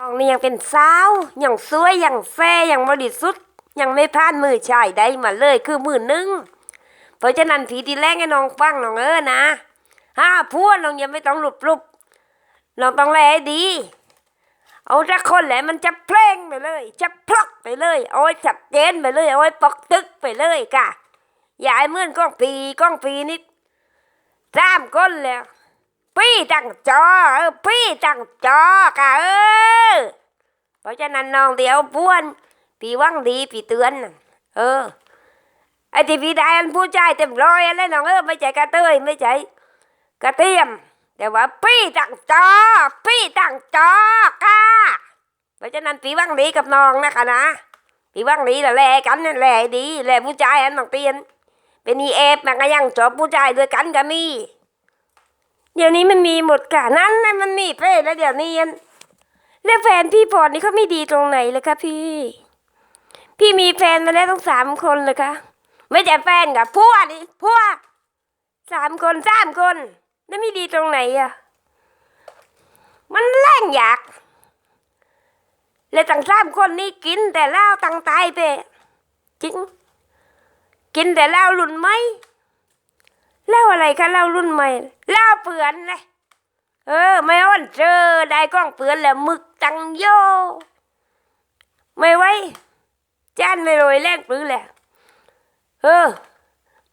น้องนี่ยังเป็นสาวยังสวยยังแฟ่ยังบริสุทธิ์ยังไม่พลาดมือชายใดมาเลยคือมือหนึงเพราะฉะนั้นผีที่แรกให้น้องฟังน้องเออนะห้าพูดน้องยังไม่ต้องหลุบหลุบน้องต้องแลให้ดี เอาสักคนแหละมันจะเพลงไปเลย จะพลักไปเลยเอาไว้ชัดเจนไปเลยเอาไว้ปอกตึกไปเลยกะอย่าให้เมื่อนก้องปีก้องปีนิดสามคนแล้ว พี่ตั้งจอเออพี่ตั้งจอกะเออเพราะฉะนั้นน้องเดี๋ยวบ้วนพี่หวังดีพี่เตือนเออไอ้ที่พี่ได้อันผู้ชายเต็มร้อยอะไรน้องเออไม่ใช่กระเตยไม่ใช่กระเทียมแต่ว่าพี่ตั้งจอพี่ตั้งจอกะเพราะฉะนั้นพี่หวังดีกับน้องนะคะนะพี่หวังดีแต่แลกันนั่นแหละดีแลผู้ชายอันต้องเปลี่ยนเป็นอีเอฟมันก็ยังจบผู้ชายด้วยกันก็มี เดี๋ยวนี้มันมีหมดกะนั้นนะมันมีเป้แล้วเดี๋ยวนี้อันแล้วแฟนพี่พรนี่เขาไม่ดีตรงไหนเลยคะพี่ พี่มีแฟนมาแล้วต้องสามคนเลยคะไม่ใช่แฟนกับพวกนี่พวกสามคนสามคน แล้วไม่ดีตรงไหนอะมันแรงอยากแล้วตั้งสามคนนี่กินแต่เหล้าตั้งตายไปจริงกินแต่เหล้ารุนไหม เล่าอะไรคะเล่ารุ่นใหม่เล่าเปือนเลยเออ ไม่อ้อนเจอได้กล้องเปือนแล้วมึกตังโยไม่ไว้จานไม่โรยแรงปืนแหละเออ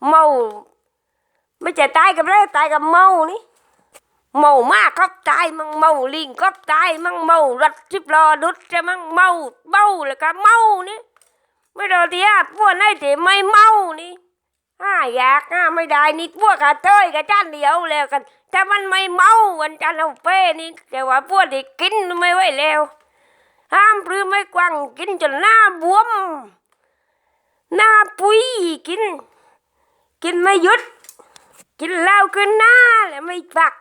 เมาไม่จะตายกับอะไรตายกับเมานี่เมามากก็ตายมั่งเมาลิงก็ตายมั่งเมารถจิบรอดุดจะมั่งเมาเมาแล้วก็เมานี่ไม่รอที่อาพวกไหนที่ไม่เมานี่ อาอยากอ่าไม่ได้นี่พวกกระเทยกับจ้านเดียวแล้วกันแต่มันไม่เมาวันจันทร์เอาเป้นี่แต่ว่าพวกที่กินไม่ไหวแล้ว ห้ามปรือไม่กว้างกินจนหน้าบวม หน้าปุ้ยกิน กินไม่หยุด กินเหล้าขึ้นหน้าแล้วไม่ปัก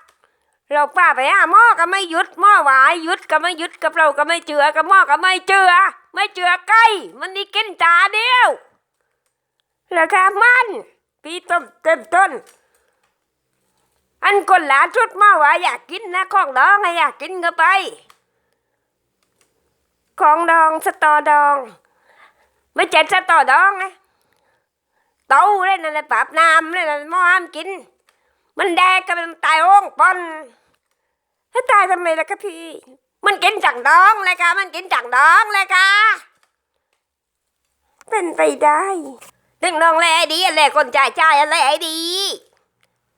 เราป้าไปหาหม้อก็ไม่หยุดหม้อหวายหยุดก็ไม่หยุดกับเราก็ไม่เจือกับหม้อก็ไม่เจือ ไม่เจือไก่มันนี่กินตาเดียวราคามัน ปีต้มเต็มต้น อันคนหลานชุดมาว่าอยากกินนะของดองไงอยากกินก็ไป ของดองสตอดอง ไม่ใช่สตอดองไงเต้าเลยนั่นแหละปราบน้ำเลยนั่นหมอห้ามกิน มันแดกกันมันตายโอ่งปอนถ้าตายทำไมล่ะคะพี่ มันกินจังดองเลยค่ะ มันกินจังดองเลยค่ะ เป็นไปได้ ดึงน้องแลให้ดีแลคนจ่ายจ่ายแลให้ดี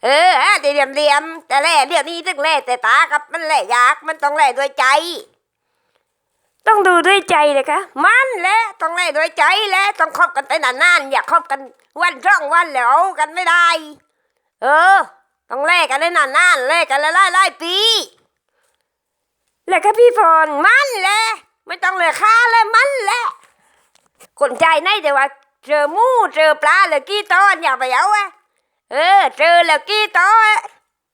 เออฮะเดียมเดียมแต่แลเดี๋ยวนี้ตึงแลแต่ตากับมันแลอยากมันต้องแลด้วยใจ ต้องดูด้วยใจเลยคะมันแหละต้องแลด้วยใจแหละต้องคบกันไปนานๆอย่าคบกันวันช่องวันแล้วเอากันไม่ได้ เออ ต้องแลกันได้นานๆแลกันหลายๆหลายปีแล้วก็พี่พรมันแหละไม่ต้องเลยค่าเลยมันแหละคนใจในแต่ว่า เจอหมูเจอปลาแล้วกี่ตอนอย่าไปเอาอะเออ เจอแล้วกี่ตอน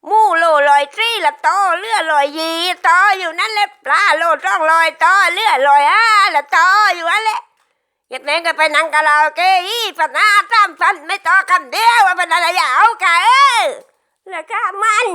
หมูโลลอยซี่ละตอเลือลอยยีตออยู่นั่นแหละปลาโลจ้องลอยตอเลือลอยอ่าละตออยู่นั่นแหละเก็บแมงก็ไปนั่งกะลาโอเกะอีปัญหาตามฟันไม่ต่อคำเดียวว่าเป็นอะไรอย่าเอากะเออแล้วก็มัน